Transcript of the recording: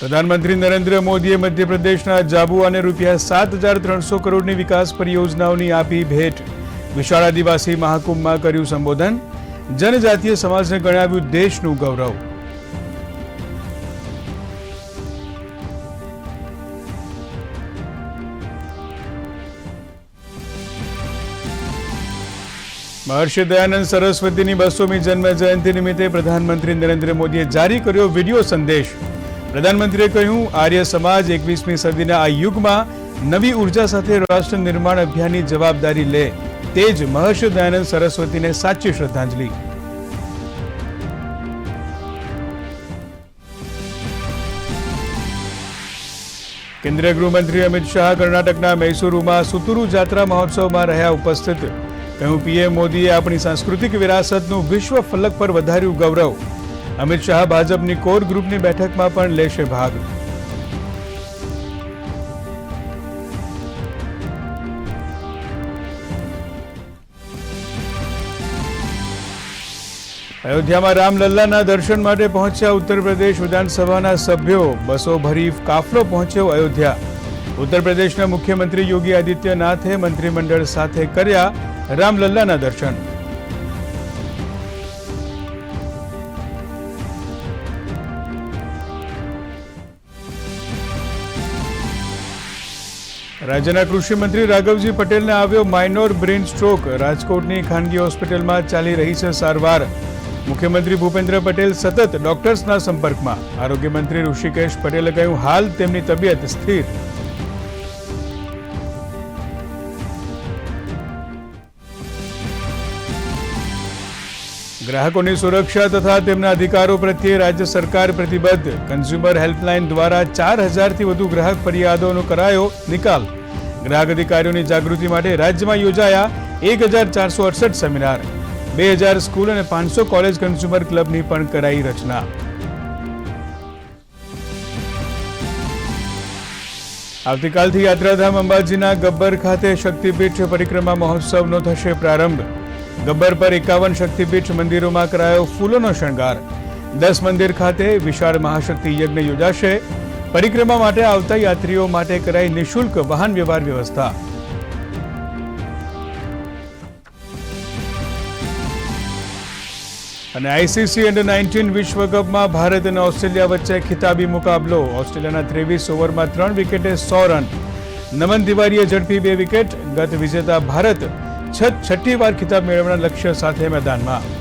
પ્રધાનમંત્રી નરેન્દ્ર મોદીએ મધ્યપ્રદેશના જાબુઆને રૂપિયા સાત હજાર ત્રણસો કરોડની વિકાસ પરિયોજનાઓની આપી ભેટ. વિશાળ આદિવાસી મહાકુંભમાં કર્યું સંબોધન. જનજાતીય સમાજને ગણાવ્યું દેશનું ગૌરવ. મહર્ષિ દયાનંદ સરસ્વતીની બસોમી જન્મ જયંતિ નિમિત્તે પ્રધાનમંત્રી નરેન્દ્ર મોદીએ જારી કર્યો વીડિયો સંદેશ. પ્રધાનમંત્રીએ કહ્યું, આર્ય સમાજ એકવીસમી સદીના આ યુગમાં નવી ઊર્જા સાથે રાષ્ટ્ર નિર્માણ અભિયાનની જવાબદારી લે. તે જ મહર્ષિ દયાનંદ સરસ્વતીને સાચી શ્રદ્ધાંજલિ. કેન્દ્રીય ગૃહમંત્રી અમિત શાહ કર્ણાટકના મૈસુરુમાં સુતુરુ જાત્રા મહોત્સવમાં રહ્યા ઉપસ્થિત. કહ્યું, પીએમ મોદીએ આપણી સાંસ્કૃતિક વિરાસતનું વિશ્વ ફલક પર વધાર્યું ગૌરવ. અમિત શાહ ભાજપની કોર ગ્રુપની બેઠકમાં પણ લેશે ભાગ અયોધ્યામાં રામલલ્લાના દર્શન માટે પહોંચ્યા ઉત્તર પ્રદેશ વિધાનસભાના સભ્યો બસો ભરી કાફલો પહોંચ્યો અયોધ્યા ઉત્તર પ્રદેશના મુખ્યમંત્રી યોગી આદિત્યનાથે મંત્રીમંડળ સાથે કર્યા રામલલ્લાના દર્શન રાજ્યના કૃષિ મંત્રી રાઘવજી પટેલને આવ્યો માઇનોર બ્રેન સ્ટ્રોક રાજકોટની ખાનગી હોસ્પિટલમાં ચાલી રહી છે સારવાર. મુખ્યમંત્રી ભૂપેન્દ્ર પટેલ સતત ડોક્ટર્સના સંપર્કમાં. આરોગ્ય મંત્રી ઋષિકેશ પટેલે કહ્યું, હાલ તેમની તબિયત સ્થિર. ગ્રાહકોની સુરક્ષા તથા તેમના અધિકારો પ્રત્યે રાજ્ય સરકાર પ્રતિબદ્ધ. કન્ઝ્યુમર હેલ્પલાઇન દ્વારા ચાર હજારથી વધુ ગ્રાહક ફરિયાદોનો કરાયો નિકાલ. ગ્રાહક અધિકારીઓની જાગૃતિ માટે રાજ્યમાં યોજાયા એક સેમિનાર. બે સ્કૂલ અને પાંચસો કોલેજ કન્ઝ્યુમર ક્લબની પણ કરાઈ રચના. આવતીકાલથી યાત્રાધામ અંબાજીના ગબ્બર ખાતે શક્તિપીઠ પરિક્રમા મહોત્સવનો થશે પ્રારંભ. ગબ્બર પર એકાવન શક્તિપીઠ મંદિરોમાં કરાયો ફૂલોનો શણગાર. દસ મંદિર ખાતે વિશાળ મહાશક્તિ યજ્ઞ યોજાશે. પરિક્રમા માટે આવતા યાત્રીઓ માટે કરાઈ નિઃશુલ્ક વાહન વ્યવહાર વ્યવસ્થા. અને આઈસીસી અંડર નાઇન્ટીન વિશ્વકપમાં ભારત અને ઓસ્ટ્રેલિયા વચ્ચે ખિતાબી મુકાબલો. ઓસ્ટ્રેલિયાના ત્રેવીસ ઓવરમાં ત્રણ વિકેટે સો રન. નમન તિવારીએ ઝડપી બે વિકેટ. ગત વિજેતા ભારત છઠ્ઠી વાર ખિતાબ મેળવવાના લક્ષ્ય સાથે મેદાનમાં.